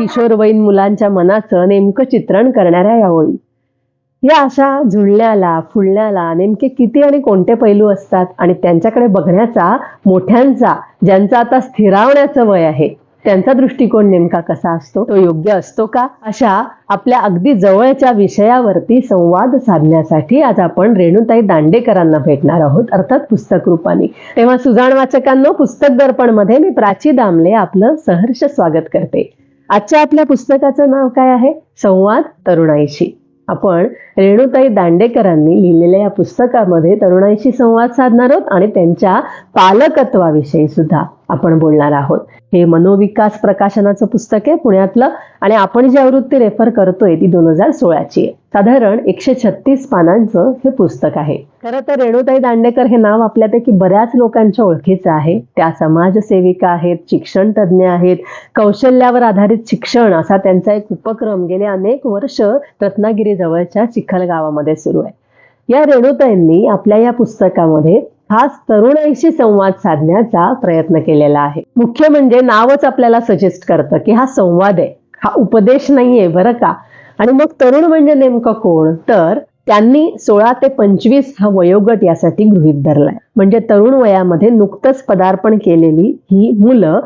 किशोरवयीन मुलांच्या मनाचं नेमकं चित्रण करणाऱ्या या ओळी. या अशा जुळण्याला फुलण्याला नेमके किती आणि कोणते पैलू असतात आणि त्यांच्याकडे बघण्याचा मोठ्यांचा ज्यांचा आता स्थिरावण्याचं वय आहे त्यांचा दृष्टिकोन नेमका कसा असतो? तो योग्य असतो का? अशा आपल्या अगदी जवळच्या विषयावरती संवाद साधण्यासाठी आज आपण रेणुताई दांडेकरांना भेटणार आहोत अर्थात पुस्तक रूपाने. तेव्हा सुजाण वाचकांना पुस्तक दर्पणमध्ये मी प्राची दामले आपलं सहर्ष स्वागत करते. आजच्या आपल्या पुस्तकाचं नाव काय आहे? संवाद तरुणाईशी. आपण रेणुताई दांडेकरांनी लिहिलेल्या या पुस्तकामध्ये तरुणाईशी संवाद साधणार आहोत आणि त्यांच्या पालकत्वाविषयी सुद्धा. आपण बोलणार आहोत. हे मनोविकास प्रकाशनाचं पुस्तक आहे पुण्यातलं आणि आपण जी आवृत्ती रेफर करतोय ती दोन हजार सोळाची आहे. साधारण एकशे छत्तीस पानांचं हे पुस्तक आहे. खरं तर रेणुताई दांडेकर हे नाव आपल्यापैकी बऱ्याच लोकांच्या ओळखीचं आहे. त्या समाजसेविका आहेत शिक्षण तज्ज्ञ आहेत कौशल्यावर आधारित शिक्षण असा त्यांचा एक उपक्रम गेले अनेक वर्ष रत्नागिरी जवळच्या चिखल गावामध्ये सुरू आहे. या रेणुताईंनी आपल्या या पुस्तकामध्ये खास तरुणाईशी संवाद साधण्याचा प्रयत्न केलेला आहे. मुख्य म्हणजे नावच आपल्याला सजेस्ट करतं की हा संवाद आहे. हा उपदेश नाहीये बरं का? आणि मग तरुण म्हणजे नेमकं कोण? तर त्यांनी सोळा ते पंचवीस हा वयोगट यासाठी गृहीत धरलाय. म्हणजे तरुण वयामध्ये नुकतंच पदार्पण केलेली ही मुलं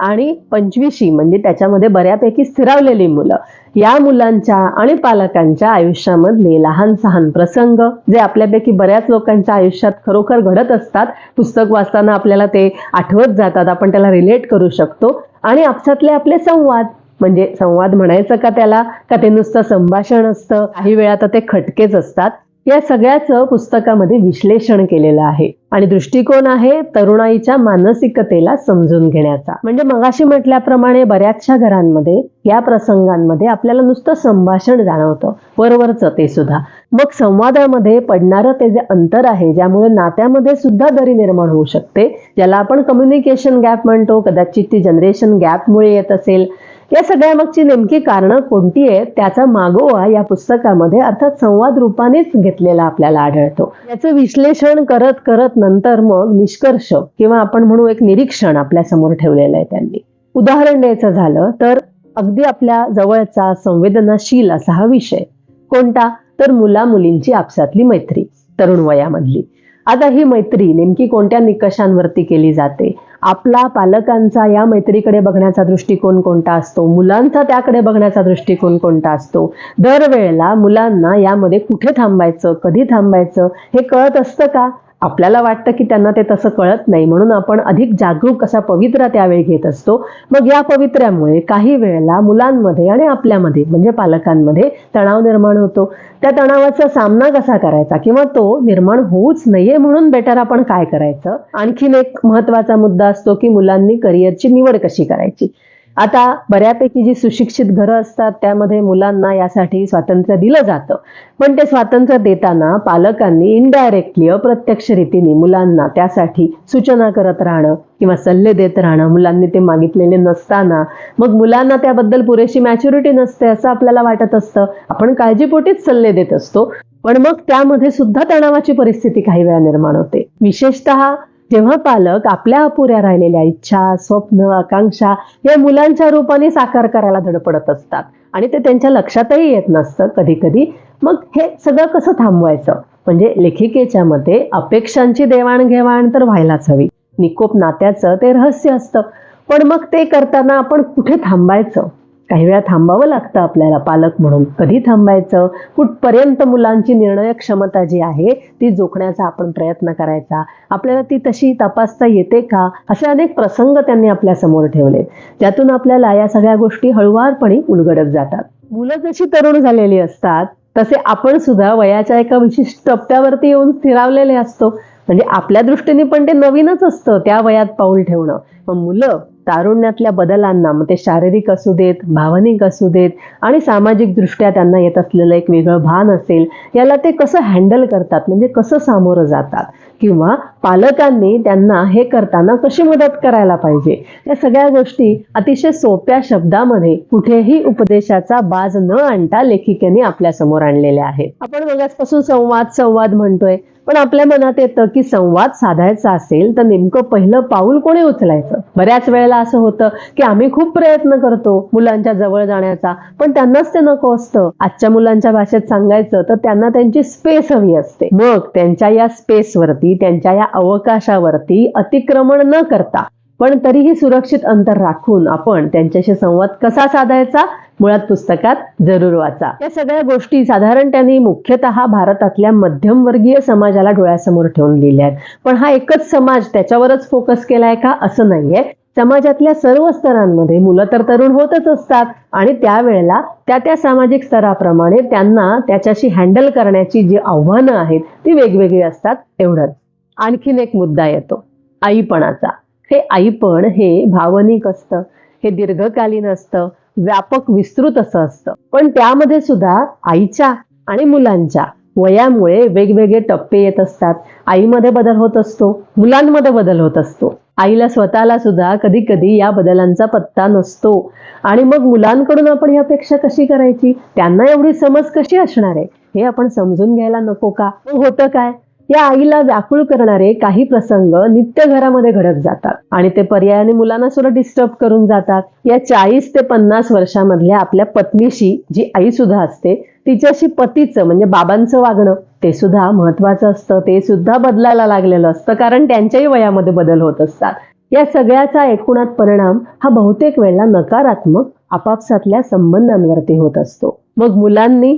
आणि पंचवीशी म्हणजे त्याच्यामध्ये बऱ्यापैकी स्थिरावलेली मुलं. या मुलांच्या आणि पालकांच्या आयुष्यामधले लहान सहान प्रसंग जे आपल्यापैकी बऱ्याच लोकांच्या आयुष्यात खरोखर घडत असतात पुस्तक वाचताना आपल्याला ते आठवत जातात आपण त्याला रिलेट करू शकतो. आणि आपसातले आपले संवाद म्हणजे संवाद म्हणायचं का त्याला? का ते नुसतं संभाषण असतं? काही वेळा तर ते खटकेच असतात. या सगळ्याचं पुस्तकामध्ये विश्लेषण केलेलं आहे. आणि दृष्टिकोन आहे तरुणाईच्या मानसिकतेला समजून घेण्याचा. म्हणजे मगाशी म्हटल्याप्रमाणे बऱ्याचशा घरांमध्ये या प्रसंगांमध्ये आपल्याला नुसतं संभाषण जाणवतं. वरवरचं ते सुद्धा. मग संवादामध्ये पडणारं ते जे अंतर आहे ज्यामुळे नात्यामध्ये सुद्धा दरी निर्माण होऊ शकते ज्याला आपण कम्युनिकेशन गॅप म्हणतो कदाचित ती जनरेशन गॅपमुळे येत असेल या सगळ्या मागची नेमकी कारणं कोणती आहेत त्याचा मागोवा या पुस्तकामध्ये अर्थात संवाद रूपानेच घेतलेला आपल्याला आढळतो. याचं विश्लेषण करत करत नंतर मग निष्कर्ष किंवा आपण म्हणू एक निरीक्षण आपल्यासमोर ठेवलेलं आहे त्यांनी. उदाहरण द्यायचं झालं तर अगदी आपल्या जवळचा संवेदनाशील असा हा विषय. कोणता? तर मुला मुलींची आपसातली मैत्री तरुण वयामधली. आता ही मैत्री नेमकी कोणत्या निकषांवरती केली जाते? आपला पालकांचा या मैत्रीकडे बघण्याचा दृष्टिकोन कोणता असतो? मुलांचा त्याकडे बघण्याचा दृष्टिकोन कोणता असतो? दरवेळेला मुलांना यामध्ये कुठे थांबायचं? कधी थांबायचं? हे कळत असतं का? आपल्याला वाटतं की त्यांना ते तसं कळत नाही. म्हणून आपण अधिक जागरूक असा पवित्रा त्यावेळी घेत असतो. मग या पवित्र्यामुळे काही वेळेला मुलांमध्ये आणि आपल्यामध्ये म्हणजे पालकांमध्ये तणाव निर्माण होतो. त्या तणावाचा सामना कसा करायचा किंवा तो निर्माण होऊच नाहीये म्हणून बेटर आपण काय करायचं? आणखीन एक महत्त्वाचा मुद्दा असतो की मुलांनी करिअरची निवड कशी करायची? आता बऱ्यापैकी जी सुशिक्षित घरं असतात त्यामध्ये मुलांना यासाठी स्वातंत्र्य दिलं जातं. पण ते स्वातंत्र्य देताना पालकांनी इनडायरेक्टली अप्रत्यक्ष रीतीने मुलांना त्यासाठी सूचना करत राहणं किंवा सल्ले देत राहणं मुलांनी ते मागितलेले नसताना मग मुलांना त्याबद्दल पुरेशी मॅच्युरिटी नसते असं आपल्याला वाटत असतं. आपण काळजीपोटीच सल्ले देत असतो. पण मग त्यामध्ये सुद्धा तणावाची परिस्थिती काही वेळा निर्माण होते. विशेषतः जेव्हा पालक आपल्या अपुऱ्या राहिलेल्या इच्छा स्वप्न आकांक्षा या मुलांच्या रूपाने साकार करायला धडपडत असतात. आणि ते त्यांच्या लक्षातही येत नसतं कधी कधी मग हे सगळं कसं थांबवायचं? म्हणजे लेखिकेच्या मते अपेक्षांची देवाणघेवाण तर व्हायलाच हवी. निकोप नात्याचं ते रहस्य असतं. पण मग ते करताना आपण कुठे थांबायचं? काही वेळा थांबावं लागतं आपल्याला पालक म्हणून. कधी थांबायचं? कुठपर्यंत मुलांची निर्णय क्षमता जी आहे ती जोखण्याचा आपण प्रयत्न करायचा. आपल्याला ती तशी तपासता येते का? असे अनेक प्रसंग त्यांनी आपल्यासमोर ठेवले. ज्यातून आपल्याला या सगळ्या गोष्टी हळुवारपणे उलगडत जातात. मुलं जशी तरुण झालेली असतात तसे आपण सुद्धा वयाच्या एका विशिष्ट टप्प्यावरती येऊन स्थिरावलेले असतो. म्हणजे आपल्या दृष्टीने पण ते नवीनच असतं त्या वयात पाऊल ठेवणं. मग मुलं तारुण्यातल्या बदलांना मग ते शारीरिक असू देत भावनिक असू देत आणि सामाजिक दृष्ट्या त्यांना येत असलेलं एक वेगळं भान असेल याला ते कसं हँडल करतात? म्हणजे कसं सामोरं जातात? किंवा पालकांनी त्यांना हे करताना कशी मदत करायला पाहिजे? या सगळ्या गोष्टी अतिशय सोप्या शब्दामध्ये कुठेही उपदेशाचा बाज न आणता लेखिकेने आपल्यासमोर आणलेल्या आहेत. आपण मगाचपासून संवाद संवाद म्हणतोय. पण आपल्या मनात येतं की संवाद साधायचा असेल तर नेमकं पहिलं पाऊल कोणी उचलायचं? बऱ्याच वेळेला असं होतं की आम्ही खूप प्रयत्न करतो मुलांच्या जवळ जाण्याचा पण त्यांनाच ते नको असतं. आजच्या मुलांच्या भाषेत सांगायचं तर त्यांना त्यांची स्पेस हवी असते. मग त्यांच्या या स्पेसवरती त्यांच्या या अवकाशावरती अतिक्रमण न करता पण तरीही सुरक्षित अंतर राखून आपण त्यांच्याशी संवाद कसा साधायचा मुळात पुस्तकात जरूर वाचा. या सगळ्या गोष्टी साधारण त्यांनी मुख्यतः भारतातल्या मध्यमवर्गीय समाजाला डोळ्यासमोर ठेवून लिहिल्या आहेत. पण हा एकच समाज त्याच्यावरच फोकस केलाय का असं नाहीये. समाजातल्या सर्व स्तरांमध्ये मुलं तर तरुण होतच असतात आणि त्यावेळेला त्या त्या सामाजिक स्तराप्रमाणे त्यांना त्याच्याशी हँडल करण्याची जी आव्हानं आहेत ती वेगवेगळी असतात एवढंच आणखीन एक मुद्दा येतो आईपणाचा. हे आईपण हे भावनिक असतं हे दीर्घकालीन असतं व्यापक विस्तृत असं असतं. पण त्यामध्ये सुद्धा आईच्या आणि मुलांच्या वयामुळे वेगवेगळे टप्पे येत असतात. आईमध्ये बदल होत असतो मुलांमध्ये बदल होत असतो. आईला स्वतःला सुद्धा कधी कधी या बदलांचा पत्ता नसतो. आणि मग मुलांकडून आपण ही अपेक्षा कशी करायची? त्यांना एवढी समज कशी असणार आहे? हे आपण समजून घ्यायला नको का? होतं काय? या आईला व्याकुळ करणारे काही प्रसंग नित्य घरामध्ये घडत जातात आणि ते पर्यायाने मुलांना सुद्धा डिस्टर्ब करून जातात. या चाळीस ते पन्नास वर्षामधल्या आपल्या पत्नीशी जी आई सुद्धा असते तिच्याशी पतीचं म्हणजे बाबांचं वागणं ते सुद्धा महत्वाचं असतं. ते सुद्धा बदलायला लागलेलं असतं कारण त्यांच्याही वयामध्ये बदल होत असतात. या सगळ्याचा एकूणात परिणाम हा बहुतेक वेळेला नकारात्मक आपापसातल्या संबंधांवरती होत असतो. मग मुलांनी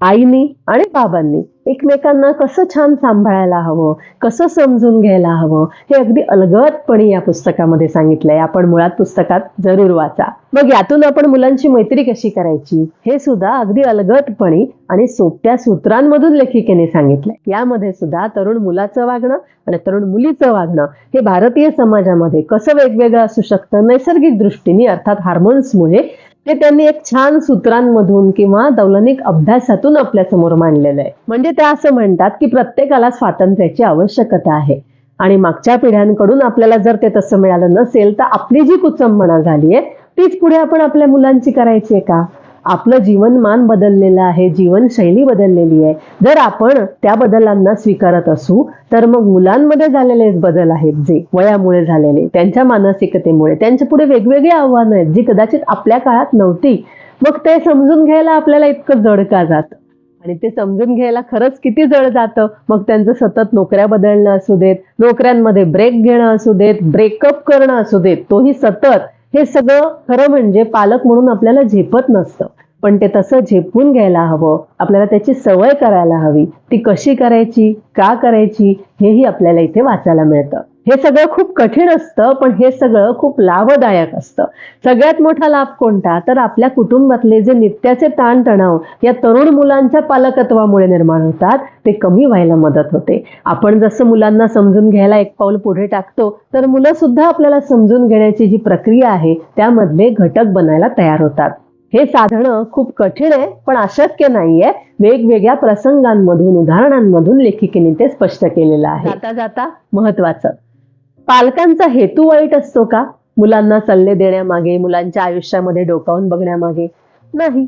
आईनी आणि बाबांनी एकमेकांना कसं छान सांभाळायला हवं कसं समजून घ्यायला हवं हे अगदी अलगदपणे या पुस्तकामध्ये सांगितलंय. आपण मुळात पुस्तकात जरूर वाचा. मग यातून आपण मुलांची मैत्री कशी करायची हे सुद्धा अगदी अलगदपणे आणि सोप्या सूत्रांमधून लेखिकेने सांगितलंय. यामध्ये सुद्धा तरुण मुलाचं वागणं आणि तरुण मुलीचं वागणं हे भारतीय समाजामध्ये कसं वेगवेगळं असू शकतं? नैसर्गिक दृष्टीने अर्थात हार्मोन्समुळे ते त्यांनी एक छान सूत्रांमधून किंवा दौलनिक अभ्यासातून आपल्यासमोर मांडलेलं आहे. म्हणजे त्या असं म्हणतात की प्रत्येकाला स्वातंत्र्याची आवश्यकता आहे. आणि मागच्या पिढ्यांकडून आपल्याला जर ते तसं मिळालं नसेल तर आपली जी कुचंबणा झाली आहे तीच पुढे आपण आपल्या मुलांची करायची आहे का? आपलं जीवनमान बदललेलं आहे जीवनशैली बदललेली आहे. जर आपण त्या बदलांना स्वीकारत असू तर मग मुलांमध्ये झालेले बदल आहेत जे वयामुळे झालेले त्यांच्या मानसिकतेमुळे त्यांच्या पुढे वेगवेगळी आव्हानं आहेत जी कदाचित आपल्या काळात नव्हती. मग ते समजून घ्यायला आपल्याला इतकं जड का जातं? आणि ते समजून घ्यायला खरंच किती जड जातं? मग त्यांचं सतत नोकऱ्या बदलणं असू देत नोकऱ्यांमध्ये ब्रेक घेणं असू देत ब्रेकअप करणं असू देत तोही सतत. हे सगळं खरं म्हणजे पालक म्हणून आपल्याला झेपत नसतं. पण ते तसं झेपून घ्यायला हवं. आपल्याला त्याची सवय करायला हवी. ती कशी करायची? का करायची? हेही आपल्याला इथे वाचायला मिळतं. हे सगळं खूप कठीण असतं पण हे सगळं खूप लाभदायक असतं. सगळ्यात मोठा लाभ कोणता? तर आपल्या कुटुंबातले जे नित्याचे ताणतणाव या तरुण मुलांच्या पालकत्वामुळे निर्माण होतात ते कमी व्हायला मदत होते. आपण जसं मुलांना समजून घ्यायला एक पाऊल पुढे टाकतो तर मुलं सुद्धा आपल्याला समजून घेण्याची जी प्रक्रिया आहे त्यामधले घटक बनायला तयार होतात. हे साधणं खूप कठीण आहे पण अशक्य नाहीये. वेगवेगळ्या प्रसंगांमधून उदाहरणांमधून लेखिकेने ते स्पष्ट केलेलं आहे. जाता जाता महत्वाचं. पालकांचा हेतू वाईट असतो का? मुलांना सल्ले देण्यामागे मुलांच्या आयुष्यामध्ये डोकावून बघण्यामागे. नाही.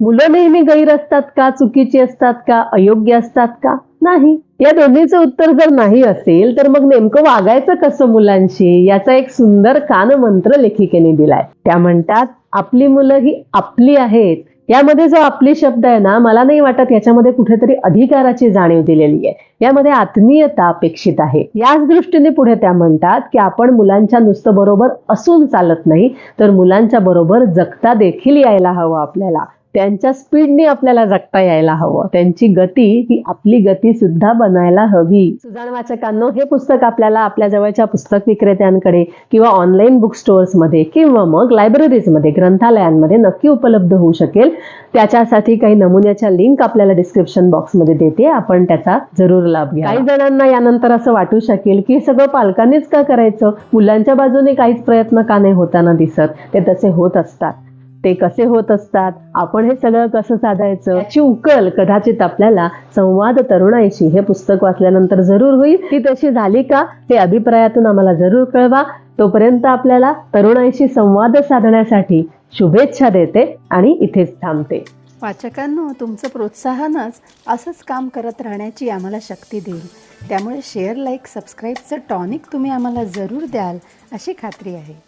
मुलं नेहमी गैर असतात का? चुकीची असतात का? अयोग्य असतात का? नाही. या दोन्हीचं उत्तर जर नाही असेल तर मग नेमकं वागायचं कसं मुलांशी? याचा एक सुंदर कानमंत्र लेखिकेने दिलाय. त्या म्हणतात आपली मुलं ही आपली आहेत. यामध्ये जो आपली शब्द आहे ना मला नाही वाटत याच्यामध्ये कुठेतरी अधिकाराची जाणीव दिलेली आहे. यामध्ये आत्मीयता अपेक्षित आहे. याच दृष्टीने पुढे त्या म्हणतात की आपण मुलांच्या नुसतं बरोबर असून चालत नाही तर मुलांच्या बरोबर जगता देखील यायला हवं आपल्याला. त्यांच्या स्पीडने आपल्याला जगता यायला हवं. त्यांची गती ही आपली गती सुद्धा बनायला हवी. सुजाण वाचकांनो हे पुस्तक आपल्याला आपल्या जवळच्या पुस्तक विक्रेत्यांकडे किंवा ऑनलाईन बुक स्टोअर्समध्ये किंवा मग लायब्ररीजमध्ये ग्रंथालयांमध्ये नक्की उपलब्ध होऊ शकेल. त्याच्यासाठी काही नमुन्याच्या लिंक आपल्याला डिस्क्रिप्शन बॉक्समध्ये देते. आपण त्याचा जरूर लाभ घ्या. काही जणांना यानंतर असं वाटू शकेल की सगळं पालकांनीच का करायचं? मुलांच्या बाजूने काहीच प्रयत्न का नाही होताना दिसत? ते तसे होत असतात. ते कसे होत असतात? आपण हे सगळं कसं साधायचं? याची उकल कदाचित आपल्याला संवाद तरुणाईशी हे पुस्तक वाचल्यानंतर जरूर होईल. ती तशी झाली का? ते अभिप्रायातून आम्हाला जरूर कळवा. तोपर्यंत आपल्याला तरुणाईशी संवाद साधण्यासाठी शुभेच्छा देते आणि इथेच थांबते. वाचकांनो तुमचं प्रोत्साहनच असंच काम करत राहण्याची आम्हाला शक्ती देईल. त्यामुळे शेअर लाईक सबस्क्राईबचं टॉनिक तुम्ही आम्हाला जरूर द्याल अशी खात्री आहे.